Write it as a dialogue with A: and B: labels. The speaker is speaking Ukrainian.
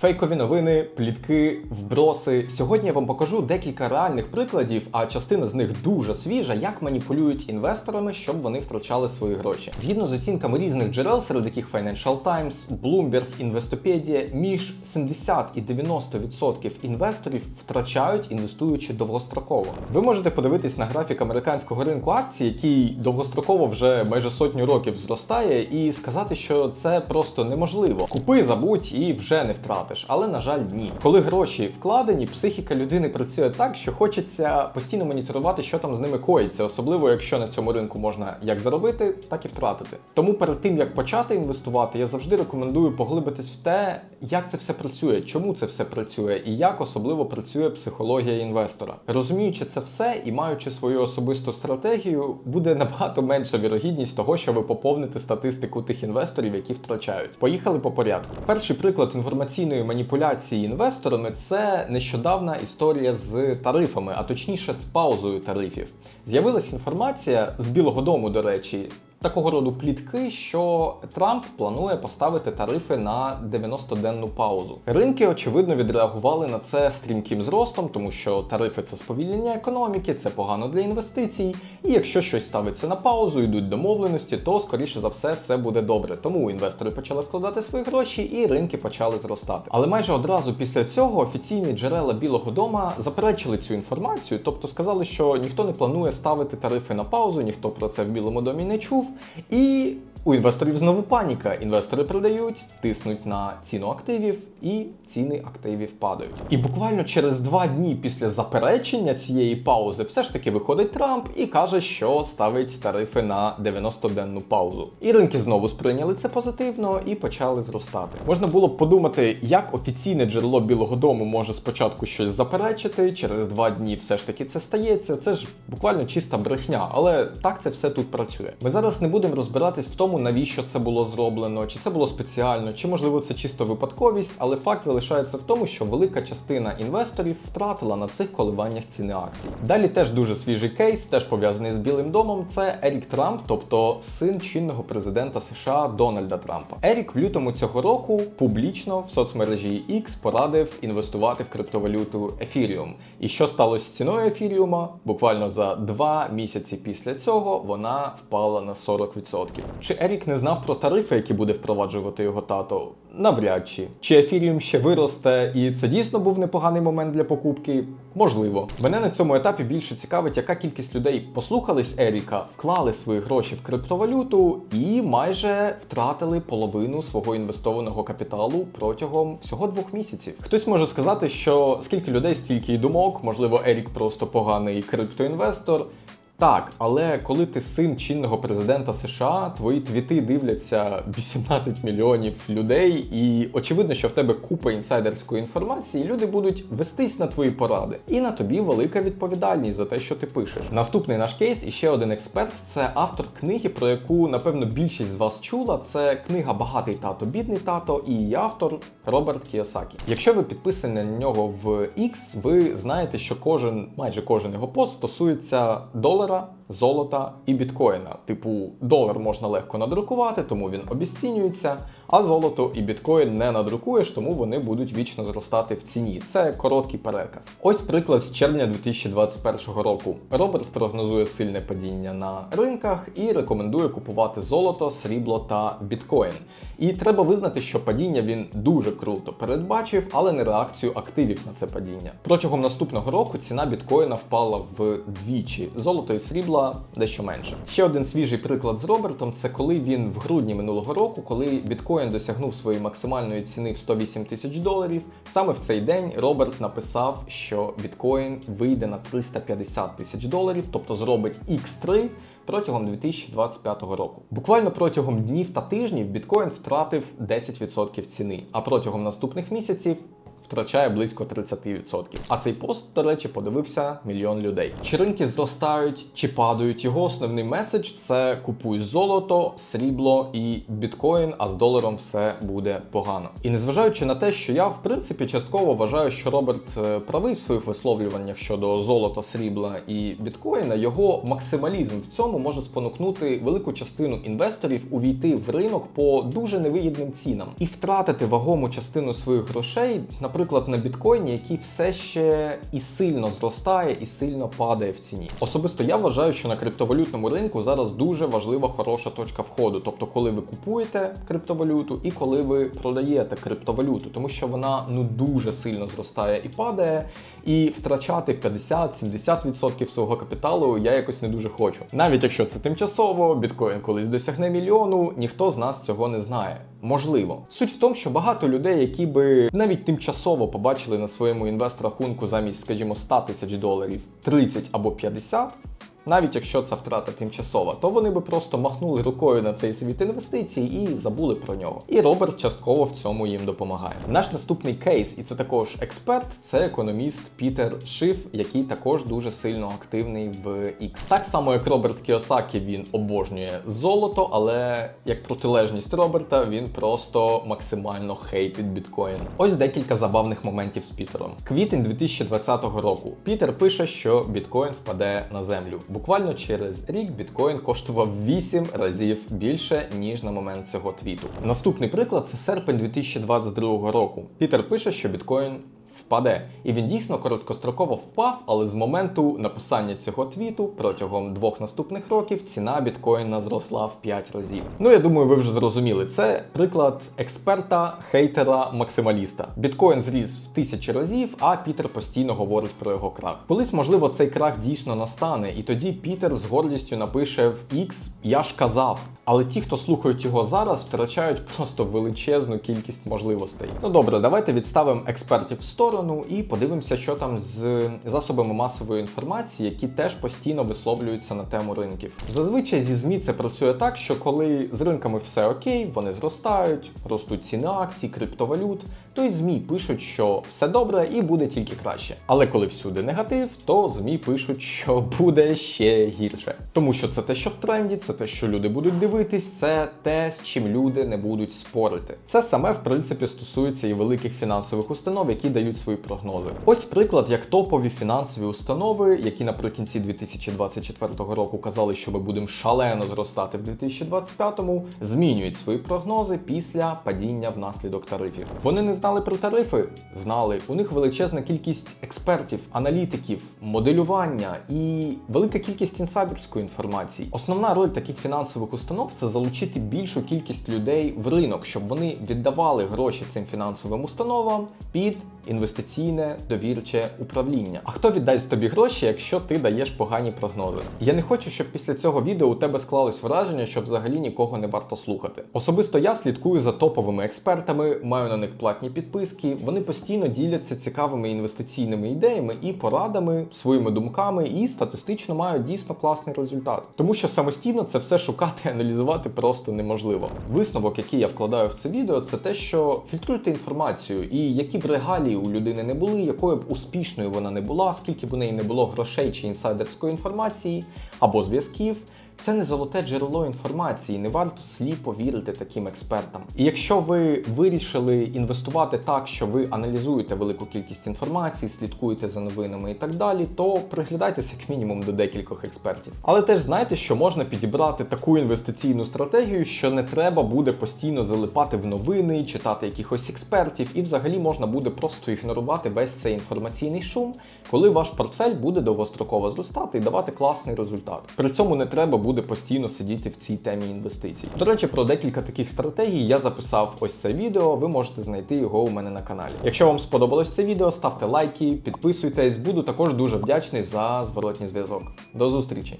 A: Фейкові новини, плітки, вброси. Сьогодні я вам покажу декілька реальних прикладів, а частина з них дуже свіжа, як маніпулюють інвесторами, щоб вони втрачали свої гроші. Згідно з оцінками різних джерел, серед яких Financial Times, Bloomberg, Investopedia, між 70 і 90% інвесторів втрачають, інвестуючи довгостроково. Ви можете подивитись на графік американського ринку акцій, який довгостроково вже майже сотню років зростає, і сказати, що це просто неможливо. Купи, забудь і вже не втратиш. Але на жаль, ні. Коли гроші вкладені, психіка людини працює так, що хочеться постійно моніторувати, що там з ними коїться, особливо якщо на цьому ринку можна як заробити, так і втратити. Тому перед тим як почати інвестувати, я завжди рекомендую поглибитись в те, як це все працює, чому це все працює, і як особливо працює психологія інвестора. Розуміючи це все і маючи свою особисту стратегію, буде набагато менша вірогідність того, що ви поповните статистику тих інвесторів, які втрачають. Поїхали по порядку. Перший приклад інформаційної маніпуляції інвесторами це нещодавна історія з тарифами, а точніше з паузою тарифів. З'явилася інформація з Білого Дому, до речі. Такого роду плітки, що Трамп планує поставити тарифи на 90-денну паузу. Ринки очевидно відреагували на це стрімким зростом, тому що тарифи це сповільнення економіки, це погано для інвестицій. І якщо щось ставиться на паузу, йдуть домовленості, то скоріше за все все буде добре. Тому інвестори почали вкладати свої гроші, і ринки почали зростати. Але майже одразу після цього офіційні джерела Білого Дома заперечили цю інформацію, тобто сказали, що ніхто не планує ставити тарифи на паузу, ніхто про це в Білому домі не чув. І у інвесторів знову паніка. Інвестори продають, тиснуть на ціну активів, і ціни активів падають. І буквально через два дні після заперечення цієї паузи, все ж таки виходить Трамп і каже, що ставить тарифи на 90-денну паузу. І ринки знову сприйняли це позитивно і почали зростати. Можна було б подумати, як офіційне джерело Білого Дому може спочатку щось заперечити, через два дні все ж таки це стається. Це ж буквально чиста брехня, але так це все тут працює. Ми зараз не будемо розбиратись в тому, навіщо це було зроблено, чи це було спеціально, чи можливо це чисто випадковість, але факт залишається в тому, що велика частина інвесторів втратила на цих коливаннях ціни акцій. Далі теж дуже свіжий кейс, теж пов'язаний з Білим домом. Це Ерік Трамп, тобто син чинного президента США Дональда Трампа. Ерік в лютому цього року публічно в соцмережі X порадив інвестувати в криптовалюту Ethereum. І що сталося з ціною Ефіріума? Буквально за два місяці після цього вона впала на 40%. Чи Ерік не знав про тарифи, які буде впроваджувати його тато? Навряд чи. Чи ефіріум ще виросте, і це дійсно був непоганий момент для покупки? Можливо. Мене на цьому етапі більше цікавить, яка кількість людей послухались Еріка, вклали свої гроші в криптовалюту і майже втратили половину свого інвестованого капіталу протягом всього двох місяців. Хтось може сказати, що скільки людей, стільки й думок, можливо, Ерік просто поганий криптоінвестор. Так, але коли ти син чинного президента США, твої твіти дивляться 18 мільйонів людей, і очевидно, що в тебе купа інсайдерської інформації, люди будуть вестись на твої поради. І на тобі велика відповідальність за те, що ти пишеш. Наступний наш кейс і ще один експерт це автор книги, про яку напевно більшість з вас чула. Це книга Багатий тато, бідний тато і її автор Роберт Кіосакі. Якщо ви підписані на нього в X, ви знаєте, що кожен, майже кожен його пост стосується долара автора золота і біткоїна. Типу, долар можна легко надрукувати, тому він обіцінюється, а золото і біткоін не надрукуєш, тому вони будуть вічно зростати в ціні. Це короткий переказ. Ось приклад з червня 2021 року. Роберт прогнозує сильне падіння на ринках і рекомендує купувати золото, срібло та біткоін. І треба визнати, що падіння він дуже круто передбачив, але не реакцію активів на це падіння. Протягом наступного року ціна біткоїна впала вдвічі, золото і срібла дещо менше. Ще один свіжий приклад з Робертом це коли він в грудні минулого року, коли біткоін досягнув своєї максимальної ціни в 108 тисяч доларів. Саме в цей день Роберт написав, що біткоін вийде на 350 тисяч доларів, тобто зробить X3 протягом 2025 року. Буквально протягом днів та тижнів біткоін втратив 10% ціни, а протягом наступних місяців втрачає близько 30%. А цей пост, до речі, подивився мільйон людей. Чи ринки зростають, чи падають? Його основний меседж це купуй золото, срібло і біткоін, а з доларом все буде погано. І незважаючи на те, що я в принципі частково вважаю, що Роберт е, правий в своїх висловлюваннях щодо золота, срібла і біткоїна, його максималізм в цьому може спонукнути велику частину інвесторів увійти в ринок по дуже невигідним цінам і втратити вагому частину своїх грошей, наприклад, на біткоїні, який все ще і сильно зростає, і сильно падає в ціні. Особисто я вважаю, що на криптовалютному ринку зараз дуже важлива хороша точка входу, тобто коли ви купуєте криптовалюту і коли ви продаєте криптовалюту, тому що вона ну дуже сильно зростає і падає, і втрачати 50-70% свого капіталу я якось не дуже хочу. Навіть якщо це тимчасово, біткоін колись досягне мільйону, ніхто з нас цього не знає. Можливо, суть в тому, що багато людей, які би навіть тимчасово побачили на своєму інвест-рахунку замість, скажімо, 100 тисяч доларів 30 або 50, навіть якщо це втрата тимчасова, то вони би просто махнули рукою на цей світ інвестицій і забули про нього. І Роберт частково в цьому їм допомагає. Наш наступний кейс, і це також експерт, це економіст Пітер Шиф, який також дуже сильно активний в X. Так само, як Роберт Кіосакі, він обожнює золото, але як протилежність Роберта, він просто максимально хейтить біткоін. Ось декілька забавних моментів з Пітером. Квітень 2020 року. Пітер пише, що біткоін впаде на землю. Буквально через рік біткоін коштував 8 разів більше, ніж на момент цього твіту. Наступний приклад це серпень 2022 року. Пітер пише, що біткоін впаде. І він дійсно короткостроково впав, але з моменту написання цього твіту протягом двох наступних років ціна біткоїна зросла в 5 разів. Ну я думаю, ви вже зрозуміли. Це приклад експерта, хейтера, максималіста. Біткоін зріс в тисячі разів, а Пітер постійно говорить про його крах. Колись, можливо, цей крах дійсно настане, і тоді Пітер з гордістю напише в X Я ж казав. Але ті, хто слухають його зараз, втрачають просто величезну кількість можливостей. Ну добре, давайте відставимо експертів в сторону і подивимося, що там з засобами масової інформації, які теж постійно висловлюються на тему ринків. Зазвичай зі ЗМІ це працює так, що коли з ринками все окей, вони зростають, ростуть ціни акцій, криптовалют, то й ЗМІ пишуть, що все добре і буде тільки краще. Але коли всюди негатив, то ЗМІ пишуть, що буде ще гірше. Тому що це те, що в тренді, це те, що люди будуть дивитись, це те, з чим люди не будуть спорити. Це саме в принципі стосується і великих фінансових установ, які дають свої прогнози. Ось приклад, як топові фінансові установи, які наприкінці 2024 року казали, що ми будемо шалено зростати в 2025-му, змінюють свої прогнози після падіння внаслідок тарифів. Вони не знали про тарифи? Знали. У них величезна кількість експертів, аналітиків, моделювання і велика кількість інсайдерської інформації. Основна роль таких фінансових установ це залучити більшу кількість людей в ринок, щоб вони віддавали гроші цим фінансовим установам під інвестиційне довірче управління. А хто віддасть тобі гроші, якщо ти даєш погані прогнози? Я не хочу, щоб після цього відео у тебе склалось враження, що взагалі нікого не варто слухати. Особисто я слідкую за топовими експертами, маю на них платні підписки. Вони постійно діляться цікавими інвестиційними ідеями і порадами, своїми думками, і статистично мають дійсно класний результат. Тому що самостійно це все шукати і аналізувати просто неможливо. Висновок, який я вкладаю в це відео, це те, що фільтруйте інформацію, і які б регалії у людини не були, якою б успішною вона не була, скільки б у неї не було грошей чи інсайдерської інформації або зв'язків. Це не золоте джерело інформації, не варто сліпо вірити таким експертам. І якщо ви вирішили інвестувати так, що ви аналізуєте велику кількість інформації, слідкуєте за новинами і так далі, то приглядайтеся як мінімум до декількох експертів. Але теж знайте, що можна підібрати таку інвестиційну стратегію, що не треба буде постійно залипати в новини, читати якихось експертів, і взагалі можна буде просто ігнорувати весь цей інформаційний шум, коли ваш портфель буде довгостроково зростати і давати класний результат. При цьому не треба буде постійно сидіти в цій темі інвестицій. До речі, про декілька таких стратегій я записав ось це відео. Ви можете знайти його у мене на каналі. Якщо вам сподобалось це відео, ставте лайки, підписуйтесь. Буду також дуже вдячний за зворотній зв'язок. До зустрічі!